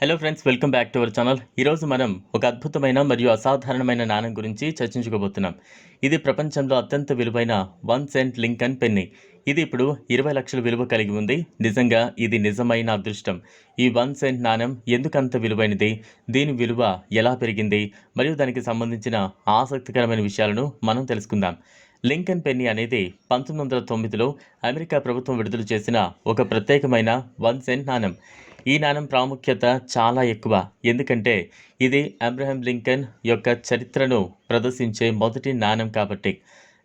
Hello friends welcome back to our channel ఈరోజు మనం ఒక అద్భుతమైన మరియు అసాధారణమైన నాణం గురించి చర్చించుకోబోతున్నాం. ఇది ప్రపంచంలో అత్యంత విలువైన వన్ సెంట్ లింకన్ పెన్ని. ఇది ఇప్పుడు ఇరవై లక్షల విలువ కలిగి ఉంది. నిజంగా ఇది నిజమైన అదృష్టం. ఈ వన్ సెంట్ నాణం ఎందుకంత విలువైనది? దీని విలువ ఎలా పెరిగింది? మరియు దానికి సంబంధించిన ఆసక్తికరమైన విషయాలను మనం తెలుసుకుందాం. లింకన్ పెన్నీ అనేది పంతొమ్మిది వందల తొమ్మిదిలో అమెరికా ప్రభుత్వం విడుదల చేసిన ఒక ప్రత్యేకమైన వన్ సెంట్ నాణం ఈ నాణం ప్రాముఖ్యత చాలా ఎక్కువ. ఎందుకంటే ఇది అబ్రహం లింకన్ యొక్క చరిత్రను ప్రదర్శించే మొదటి నాణం కాబట్టి.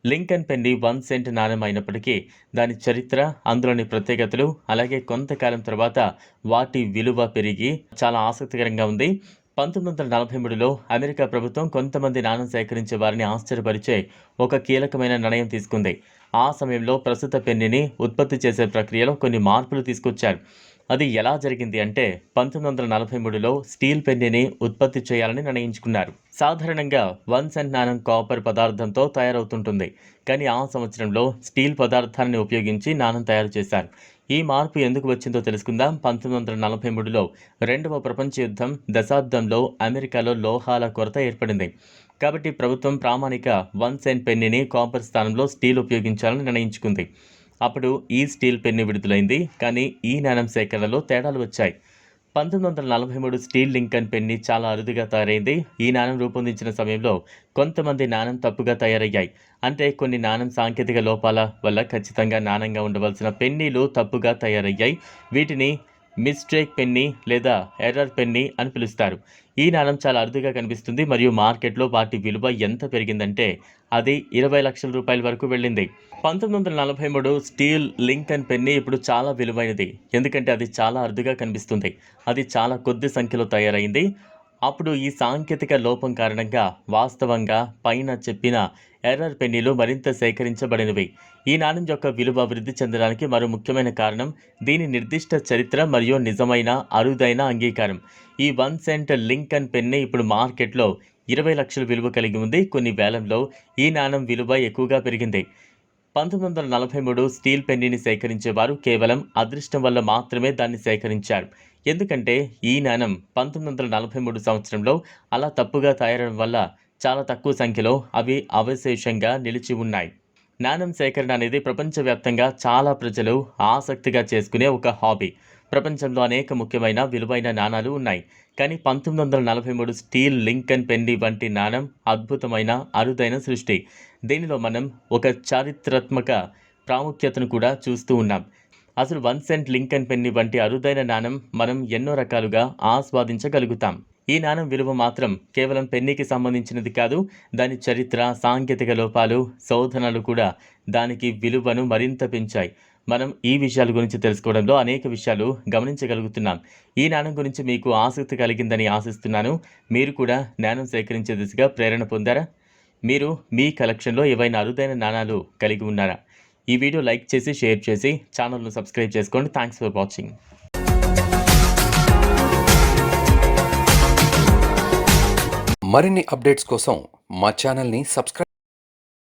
లింకన్ పెన్ని వన్ సెంట్ నాణం అయినప్పటికీ దాని చరిత్ర అందులోని ప్రత్యేకతలు అలాగే కొంతకాలం తర్వాత వాటి విలువ పెరిగి చాలా ఆసక్తికరంగా ఉంది. పంతొమ్మిది వందల నలభై మూడులో అమెరికా ప్రభుత్వం కొంతమంది నాణం సేకరించే వారిని ఆశ్చర్యపరిచే ఒక కీలకమైన నిర్ణయం తీసుకుంది. ఆ సమయంలో ప్రస్తుత పెన్నిని ఉత్పత్తి చేసే ప్రక్రియలో కొన్ని మార్పులు తీసుకొచ్చారు. అది ఎలా జరిగింది అంటే పంతొమ్మిది వందల నలభై మూడులో స్టీల్ పెన్నిని ఉత్పత్తి చేయాలని నిర్ణయించుకున్నారు. సాధారణంగా వన్ సెంట్ నాణం కాపర్ పదార్థంతో తయారవుతుంటుంది. కానీ ఆ సంవత్సరంలో స్టీల్ పదార్థాన్ని ఉపయోగించి నాణం తయారు చేశారు. ఈ మార్పు ఎందుకు వచ్చిందో తెలుసుకుందాం. పంతొమ్మిది వందల నలభై మూడులో రెండవ ప్రపంచ యుద్ధం దశాబ్దంలో అమెరికాలో లోహాల కొరత ఏర్పడింది. కాబట్టి ప్రభుత్వం ప్రామాణిక వన్ సెంట్ పెన్నిని కాపర్ స్థానంలో స్టీల్ ఉపయోగించాలని నిర్ణయించుకుంది. అప్పుడు ఈ స్టీల్ పెన్ను విడుదలైంది. కానీ ఈ నాణం సేకరణలో తేడాలు వచ్చాయి. పంతొమ్మిది వందల నలభై మూడు స్టీల్ లింకన్ పెన్ని చాలా అరుదుగా తయారైంది. ఈ నాణం రూపొందించిన సమయంలో కొంతమంది నాణం తప్పుగా తయారయ్యాయి. అంటే కొన్ని నాణం సాంకేతిక లోపాల వల్ల ఖచ్చితంగా నాణంగా ఉండవలసిన పెన్నీలు తప్పుగా తయారయ్యాయి. వీటిని మిస్టేక్ పెన్నీ లేదా ఎర్రర్ పెన్నీ అని పిలుస్తారు. ఈ నాణం చాలా అరుదుగా కనిపిస్తుంది మరియు మార్కెట్లో వాటి విలువ ఎంత పెరిగిందంటే అది ఇరవై లక్షల రూపాయల వరకు వెళ్ళింది. పంతొమ్మిది వందల నలభై మూడు స్టీల్ లింకన్ పెన్నీ ఇప్పుడు చాలా విలువైనది. ఎందుకంటే అది చాలా అరుదుగా కనిపిస్తుంది. అది చాలా కొద్ది సంఖ్యలో తయారైంది. అప్పుడు ఈ సాంకేతిక లోపం కారణంగా వాస్తవంగా పైన చెప్పిన ఎర్రర్ పెన్నీలు మరింత సేకరించబడినవి. ఈ నాణ్యం యొక్క విలువ వృద్ధి చెందడానికి మరో ముఖ్యమైన కారణం దీని నిర్దిష్ట చరిత్ర మరియు నిజమైన అరుదైన అంగీకారం. ఈ వన్ సెంట్ లింకన్ పెన్నే ఇప్పుడు మార్కెట్లో ఇరవై లక్షల విలువ కలిగి ఉంది. కొన్ని వేలంలో ఈ నాణం విలువ ఎక్కువగా పెరిగింది. పంతొమ్మిది వందల నలభై మూడు స్టీల్ పెన్నీని సేకరించేవారు కేవలం అదృష్టం వల్ల మాత్రమే దాన్ని సేకరించారు. ఎందుకంటే ఈ నాణం పంతొమ్మిది వందల నలభై మూడు సంవత్సరంలో అలా తప్పుగా తయారడం వల్ల చాలా తక్కువ సంఖ్యలో అవి అవశేషంగా నిలిచి ఉన్నాయి. నాణం సేకరణ అనేది ప్రపంచవ్యాప్తంగా చాలా ప్రజలు ఆసక్తిగా చేసుకునే ఒక హాబీ. ప్రపంచంలో అనేక ముఖ్యమైన విలువైన నాణాలు ఉన్నాయి. కానీ పంతొమ్మిది వందల నలభై మూడు స్టీల్ లింకన్ పెండి వంటి నాణం అద్భుతమైన అరుదైన సృష్టి. దీనిలో మనం ఒక చారిత్రాత్మక ప్రాముఖ్యతను కూడా చూస్తూ ఉన్నాం. అసలు వన్ సెంట్ లింకన్ పెన్ని వంటి అరుదైన నాణం మనం ఎన్నో రకాలుగా ఆస్వాదించగలుగుతాం. ఈ నాణం విలువ మాత్రం కేవలం పెన్నీకి సంబంధించినది కాదు దాని చరిత్ర సాంకేతిక లోపాలు శోధనలు కూడా దానికి విలువను మరింత పెంచాయి. మనం ఈ విషయాల గురించి తెలుసుకోవడంలో అనేక విషయాలు గమనించగలుగుతున్నాం. ఈ నాణం గురించి మీకు ఆసక్తి కలిగిందని ఆశిస్తున్నాను. మీరు కూడా నాణం సేకరించే దిశగా ప్రేరణ పొందారా? మీరు మీ కలెక్షన్లో ఏవైనా అరుదైన నాణాలు కలిగి ఉన్నారా? ఈ వీడియో లైక్ చేసి షేర్ చేసి ఛానల్ను సబ్స్క్రైబ్ చేసుకోండి. థ్యాంక్స్ ఫర్ వాచింగ్ మరిన్ని అప్డేట్స్ కోసం మా ఛానల్ని సబ్స్క్రైబ్